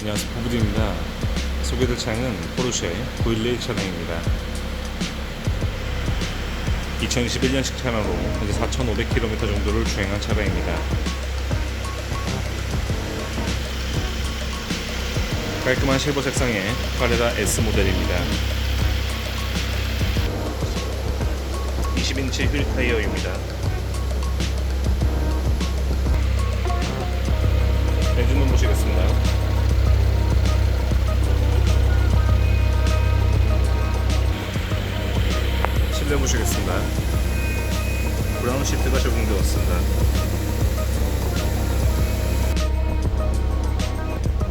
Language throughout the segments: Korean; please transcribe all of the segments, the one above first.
안녕하세요. 보부드입니다. 소개될 차량은 포르쉐 911 차량입니다. 2021년식 차량으로 현재 4,500km 정도를 주행한 차량입니다. 깔끔한 실버 색상의 카레라 S 모델입니다. 20인치 휠 타이어입니다 실내 보시겠습니다. 브라운 시트가 적용되었습니다.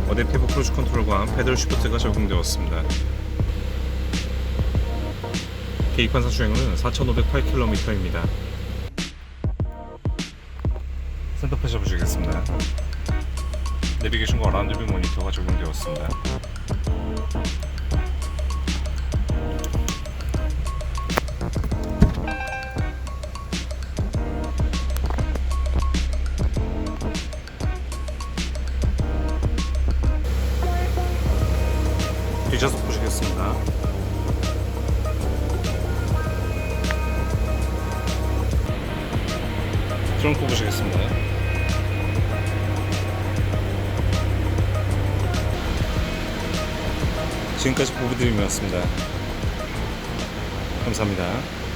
어댑티브 크루즈 컨트롤과 페달 쉬프트가 적용되었습니다. 계기판사 주행은 4,508km입니다. 센터페 잡으시겠습니다. 내비게이션과 라운드뷰 모니터가 적용되었습니다. 뒷좌석 보시겠습니다. 트렁크 보시겠습니다. 지금까지 보부드림이었습니다. 감사합니다.